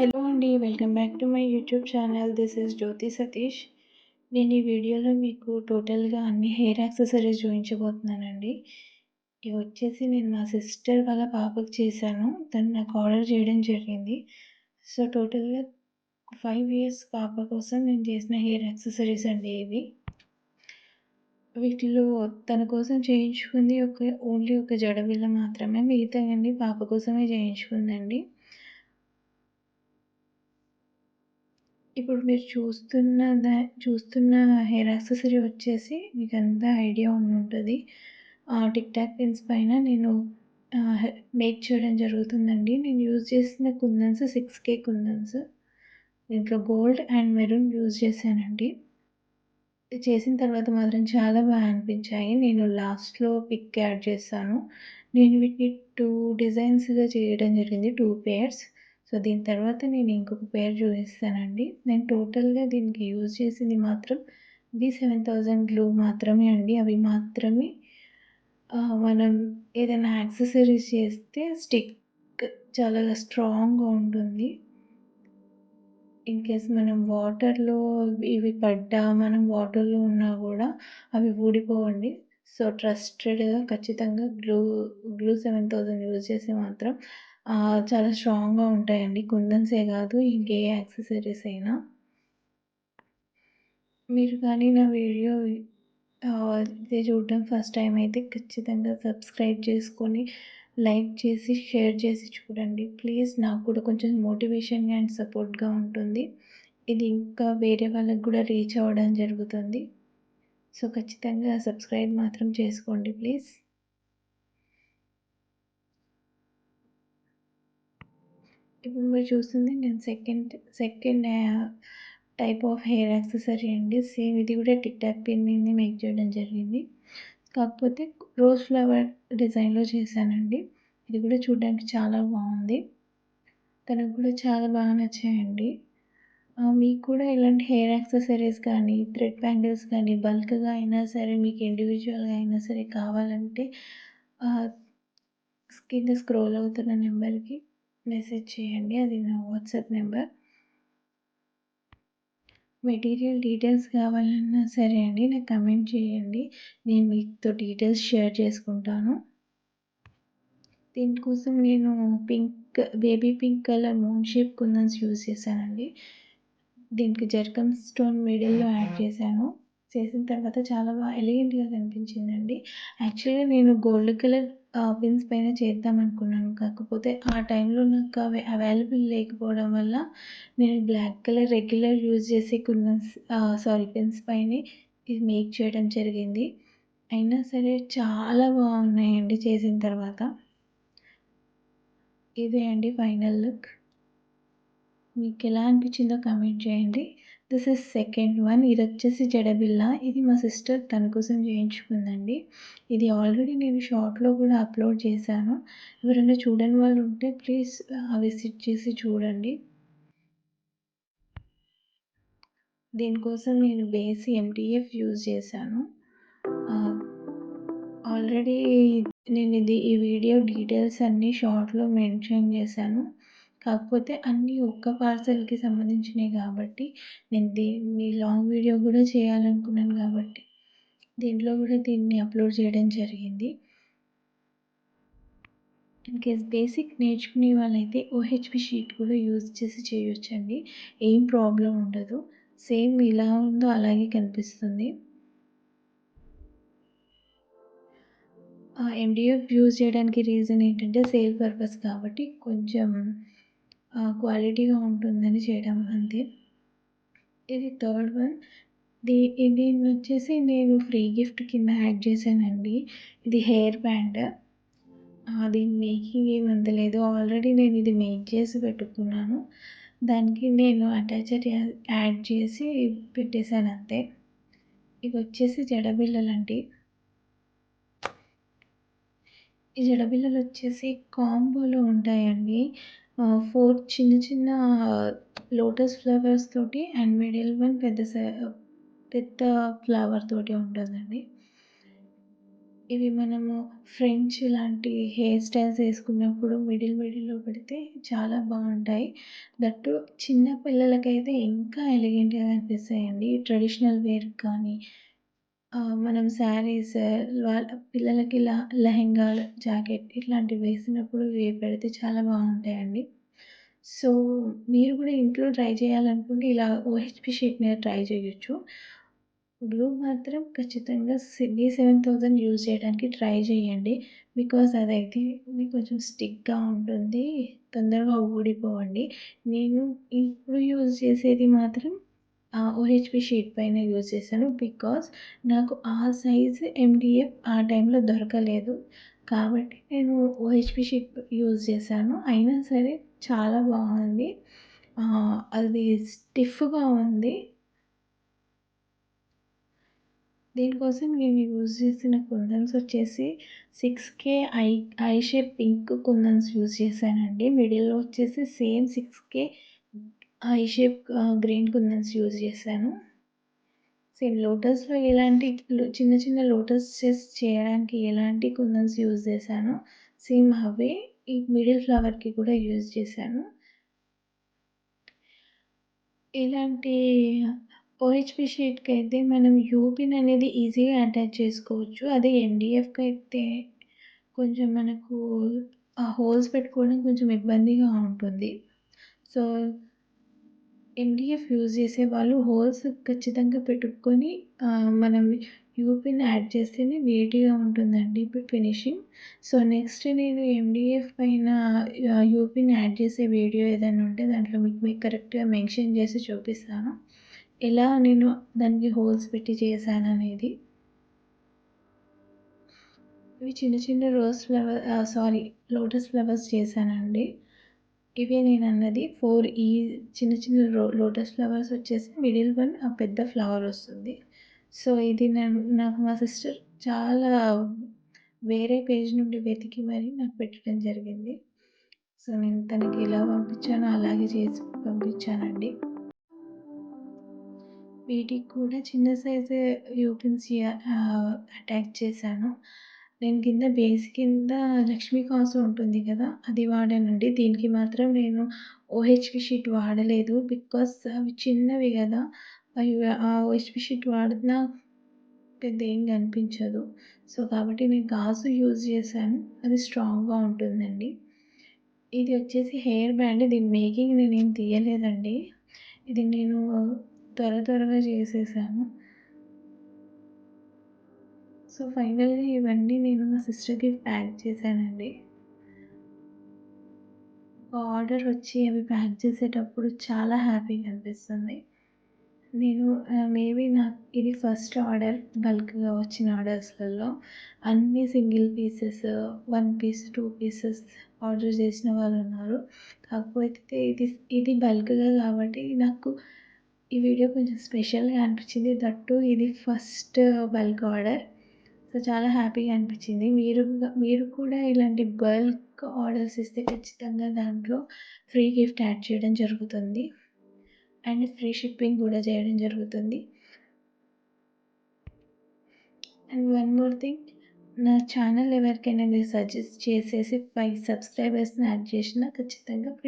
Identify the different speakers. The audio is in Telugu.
Speaker 1: హలో అండి welcome back to my YouTube channel. This is Jyothi Satish. నేను ఈ వీడియోలో మీకు టోటల్గా అన్ని హెయిర్ యాక్సెసరీస్ చూపించబోతున్నానండి. ఇవి వచ్చేసి నేను మా సిస్టర్ వాళ్ళ పాపకు చేశాను. తను నాకు ఆర్డర్ చేయడం జరిగింది. సో టోటల్గా ఫైవ్ ఇయర్స్ పాప కోసం నేను చేసిన హెయిర్ యాక్సెసరీస్ అండి ఇవి. వీటిలో తన కోసం చేయించుకుంది ఒక ఓన్లీ ఒక జడబిల్ల మాత్రమే. మిగతా అండి పాప కోసమే చేయించుకుందండి. ఇప్పుడు మీరు చూస్తున్న దా చూస్తున్న హెయిర్ యాక్సెసరీ వచ్చేసి మీకు అంతా ఐడియా ఉంటుంది. టిక్ టాక్ పిన్స్ పైన నేను మేక్ చేయడం జరుగుతుందండి. నేను యూజ్ చేసిన కుందన్స్ సిక్స్ కే కుందన్స్. దీంట్లో గోల్డ్ అండ్ మెరూన్ యూజ్ చేశానండి. చేసిన తర్వాత మాత్రం చాలా బాగా అనిపించాయి. నేను లాస్ట్లో పిక్ యాడ్ చేస్తాను నేను వీటిని టూ డిజైన్స్గా చేయడం జరిగింది టూ పేర్స్. సో దీని తర్వాత నేను ఇంకొక పేరు చూపిస్తానండి. నేను టోటల్గా దీనికి యూజ్ చేసింది మాత్రం వి సెవెన్ థౌజండ్ గ్లూ మాత్రమే అండి. అవి మాత్రమే మనం ఏదైనా యాక్సెసరీస్ చేస్తే స్టిక్ చాలా స్ట్రాంగ్గా ఉంటుంది. ఇన్ కేస్ మనం వాటర్లో ఇవి పడ్డా మనం వాటర్లో ఉన్నా కూడా అవి ఊడిపోవండి. సో ట్రస్టెడ్గా ఖచ్చితంగా glue glue seven thousand use చేసి మాత్రం చాలా స్ట్రాంగ్గా ఉంటాయండి. కుందన్సే కాదు ఇంకే యాక్సెసరీస్ అయినా. మీరు కానీ నా వీడియో ఇది చూడడం ఫస్ట్ టైం అయితే ఖచ్చితంగా సబ్స్క్రైబ్ చేసుకొని లైక్ చేసి షేర్ చేసి చూడండి. ప్లీజ్ నాకు కూడా కొంచెం మోటివేషన్గా అండ్ సపోర్ట్గా ఉంటుంది. ఇది ఇంకా వేరే వాళ్ళకి కూడా రీచ్ అవ్వడం జరుగుతుంది. సో ఖచ్చితంగా సబ్స్క్రైబ్ మాత్రం చేసుకోండి ప్లీజ్. మీరు చూస్తుంది నేను second second type of hair accessory అండి. సేమ్ ఇది కూడా టిక్ టాక్ పిన్ మీద మేక్ చేయడం జరిగింది. కాకపోతే రోజ్ ఫ్లవర్ డిజైన్లో చేశానండి. ఇది కూడా చూడడానికి చాలా బాగుంది. తనకు కూడా చాలా బాగా నచ్చాయండి. మీకు కూడా ఇలాంటి హెయిర్ యాక్సెసరీస్ కానీ థ్రెడ్ బ్యాంగిల్స్ కానీ బల్క్గా అయినా సరే మీకు ఇండివిజువల్గా అయినా సరే కావాలంటే కింద స్క్రోల్ అవుతున్న నెంబర్కి మెసేజ్ చేయండి. అది నా వాట్సాప్ నెంబర్. మెటీరియల్ డీటెయిల్స్ కావాలన్నా సరే అండి నాకు కమెంట్ చేయండి. నేను మీతో డీటెయిల్స్ షేర్ చేసుకుంటాను. దీనికోసం నేను pink baby pink colour moon shape kundans use చేశానండి. దీనికి జర్కన్ స్టోన్ మిడిల్లో యాడ్ చేశాను. చేసిన తర్వాత చాలా బాగా ఎలిగెంట్గా కనిపించిందండి. యాక్చువల్గా నేను గోల్డ్ కలర్ పిన్స్ పైన చేద్దాం అనుకున్నాను. కాకపోతే ఆ టైంలో నాకు అవి అవైలబుల్ లేకపోవడం వల్ల నేను బ్లాక్ కలర్ రెగ్యులర్ యూజ్ చేసే కొన్ని సారీ పిన్స్ పైనే ఇది మేక్ చేయడం జరిగింది. అయినా సరే చాలా బాగున్నాయండి చేసిన తర్వాత. ఇదే అండి ఫైనల్ లుక్. మీకు ఎలా అనిపించిందో కమెంట్ చేయండి. దిస్ ఇస్ సెకండ్ వన్ ఇది వచ్చేసి జడబిల్ల ఇది మా సిస్టర్ తన కోసం చేయించుకుందండి. ఇది ఆల్రెడీ నేను షార్ట్లో కూడా అప్లోడ్ చేశాను. ఎవరైనా చూడని వాళ్ళు ఉంటే ప్లీజ్ విజిట్ చేసి చూడండి. దీనికోసం నేను బేస్ ఎంటీఎఫ్ యూజ్ చేశాను. ఆల్రెడీ నేను ఇది ఈ వీడియో డీటెయిల్స్ అన్నీ షార్ట్లో మెన్షన్ చేశాను. కాకపోతే అన్నీ ఒక్క పార్సెల్కి సంబంధించినవి కాబట్టి నేను దీన్ని లాంగ్ వీడియో కూడా చేయాలనుకున్నాను కాబట్టి దీంట్లో కూడా దీన్ని అప్లోడ్ చేయడం జరిగింది. ఇన్ కేస్ బేసిక్ నేర్చుకునే వాళ్ళైతే ఓహెచ్పి షీట్ కూడా యూజ్ చేసి చేయొచ్చండి. ఏం ప్రాబ్లం ఉండదు. సేమ్ ఇలా ఉందో అలాగే కనిపిస్తుంది. ఎండిఎఫ్ యూజ్ చేయడానికి రీజన్ ఏంటంటే సేల్ పర్పస్ కాబట్టి కొంచెం క్వాలిటీగా ఉంటుందని చేయడం అంతే. ఇది థర్డ్ వన్. దీ దీన్ని వచ్చేసి నేను ఫ్రీ గిఫ్ట్ కింద యాడ్ చేశానండి. ఇది హెయిర్ బ్యాండ్. దీని మేకింగ్ ఏమి అందలేదు ఆల్రెడీ నేను ఇది మేక్ చేసి పెట్టుకున్నాను. దానికి నేను అటాచర్ యాడ్ చేసి పెట్టేశాను అంతే. ఇవి వచ్చేసి జడబిళ్ళలండి. ఈ జడబిళ్ళలు వచ్చేసి కాంబోలో ఉంటాయండి. ఫోర్ చిన్న చిన్న లోటస్ ఫ్లవర్స్ తోటి అండ్ మిడిల్ వన్ పెద్ద పెద్ద ఫ్లవర్ తోటి ఉంటుందండి ఇవి మనము ఫ్రెంచ్ లాంటి హెయిర్ స్టైల్స్ వేసుకున్నప్పుడు మిడిల్ మిడిల్‌లో పెడితే చాలా బాగుంటాయి. దట్టు చిన్న పిల్లలకైతే ఇంకా ఎలిగెంట్‌గా కనిపిస్తాయండి. ట్రెడిషనల్ వేర్‌కి కానీ మనం శారీస్ వాళ్ళ పిల్లలకి ల లెహెంగా, జాకెట్ ఇట్లాంటివి వేసినప్పుడు ఇవి పెడితే చాలా బాగుంటాయండి. సో, మీరు కూడా ఇంట్లో ట్రై చేయాలనుకుంటే ఇలా ఓహెచ్‌పి షీట్ మీద ట్రై చేయొచ్చు. గ్లూ మాత్రం ఖచ్చితంగా సిడ్డీ సెవెన్ థౌజండ్ యూజ్ చేయడానికి ట్రై చేయండి. బికాస్ అదైతే మీకు కొంచెం స్టిక్‌గా ఉంటుంది. తొందరగా ఊడిపోవండి. నేను ఇప్పుడు యూజ్ చేసేది మాత్రం ఓహెచ్‌పి షీట్ పైన యూజ్ చేశాను. బికాజ్ నాకు ఆ సైజ్ ఎండిఎఫ్ ఆ టైంలో దొరకలేదు. కాబట్టి నేను ఓహెచ్‌పి షీట్ యూజ్ చేశాను. అయినా సరే చాలా బాగుంది. అది స్టిఫ్‌గా ఉంది. దీనికోసం నేను యూజ్ చేసిన కుందన్స్ వచ్చేసి six K I I shape pink kundans use చేశానండి. మిడిల్‌లో వచ్చేసి same six K I shape green kundans use చేశాను. సేమ్ లోటస్‌లో ఎలాంటి చిన్న చిన్న లోటసెస్ చేయడానికి ఎలాంటి కుందన్స్ యూజ్ చేశానో సేమ్ అవే ఈ మిడిల్ ఫ్లవర్‌కి కూడా యూజ్ చేశాను. ఇలాంటి ఓహెచ్‌పి షీట్‌కైతే మనం యూపిన్ అనేది ఈజీగా అటాచ్ చేసుకోవచ్చు. అదే ఎండిఎఫ్‌కైతే కొంచెం మనకు ఆ హోల్స్ పెట్టుకోవడం కొంచెం ఇబ్బందిగా ఉంటుంది. సో, ఎన్డీఎఫ్ యూజ్ చేసే వాళ్ళు హోల్స్ ఖచ్చితంగా పెట్టుకొని మనం యూపీని యాడ్ చేస్తేనే నీట్‌గా ఉంటుందండి ఇప్పుడు ఫినిషింగ్. సో, నెక్స్ట్ నేను ఎండిఎఫ్ పైన యూపీని యాడ్ చేసే వీడియో ఏదైనా ఉంటే దాంట్లో మీకు మీకు కరెక్ట్‌గా మెన్షన్ చేసి చూపిస్తాను. ఎలా నేను దానికి హోల్స్ పెట్టి చేశాను అనేది ఇవి చిన్న చిన్న rose flower sorry lotus flowers చేశానండి. ఇవే నేనన్నది 4 ఈ చిన్న చిన్న రో లోటస్ ఫ్లవర్స్ వచ్చేసి మిడిల్ వన్ ఆ పెద్ద ఫ్లవర్ వస్తుంది. సో, ఇది నేను నాకు మా సిస్టర్ చాలా వేరే పేజ్ నుండి వెతికి మరి నాకు పెట్టడం జరిగింది. సో, నేను తనకి ఎలా పంపించానో అలాగే చేసి పంపించానండి. వీటికి కూడా చిన్న సైజు యూపిన్స్ అటాచ్ చేశాను. నేను కింద బేస్ కింద లక్ష్మీ కాసు ఉంటుంది కదా! అది వాడానండి. దీనికి మాత్రం నేను ఓహెచ్‌పి షీట్ వాడలేదు. బికాస్ అవి చిన్నవి కదా! అవి ఆ ఓహెచ్‌పి షీట్ వాడినా పెద్ద ఏం కనిపించదు. సో, కాబట్టి నేను గాజు యూజ్ చేశాను. అది స్ట్రాంగ్‌గా ఉంటుందండి. ఇది వచ్చేసి హెయిర్ బ్యాండ్. దీని మేకింగ్ నేనేం తీయలేదండి. ఇది నేను త్వర త్వరగా చేసేసాను. సో, ఫైనల్‌గా ఇవన్నీ నేను మా సిస్టర్‌కి ప్యాక్ చేశానండి. ఆర్డర్ వచ్చి అవి ప్యాక్ చేసేటప్పుడు చాలా హ్యాపీగా అనిపిస్తుంది. నేను మేబీ నాకు ఇది ఫస్ట్ ఆర్డర్ బల్క్‌గా వచ్చిన ఆర్డర్స్‌లలో. అన్ని single pieces, one piece, two pieces order చేసిన వాళ్ళు ఉన్నారు కాకపోతే ఇది ఇది బల్క్‌గా కాబట్టి నాకు ఈ వీడియో కొంచెం స్పెషల్‌గా అనిపించింది. దట్ టూ ఇది ఫస్ట్ బల్క్ ఆర్డర్. సో, చాలా హ్యాపీగా అనిపించింది. మీరు మీరు కూడా ఇలాంటి బల్క్ ఆర్డర్స్ ఇస్తే ఖచ్చితంగా దాంట్లో ఫ్రీ గిఫ్ట్ యాడ్ చేయడం జరుగుతుంది. అండ్ ఫ్రీ షిప్పింగ్ కూడా చేయడం జరుగుతుంది. అండ్ వన్ మోర్ థింగ్ నా ఛానల్ ఎవరికైనా మీరు సజెస్ట్ చేసేసి ఫైవ్ సబ్స్క్రైబర్స్‌ని యాడ్ చేసినా ఖచ్చితంగా ఫ్రీ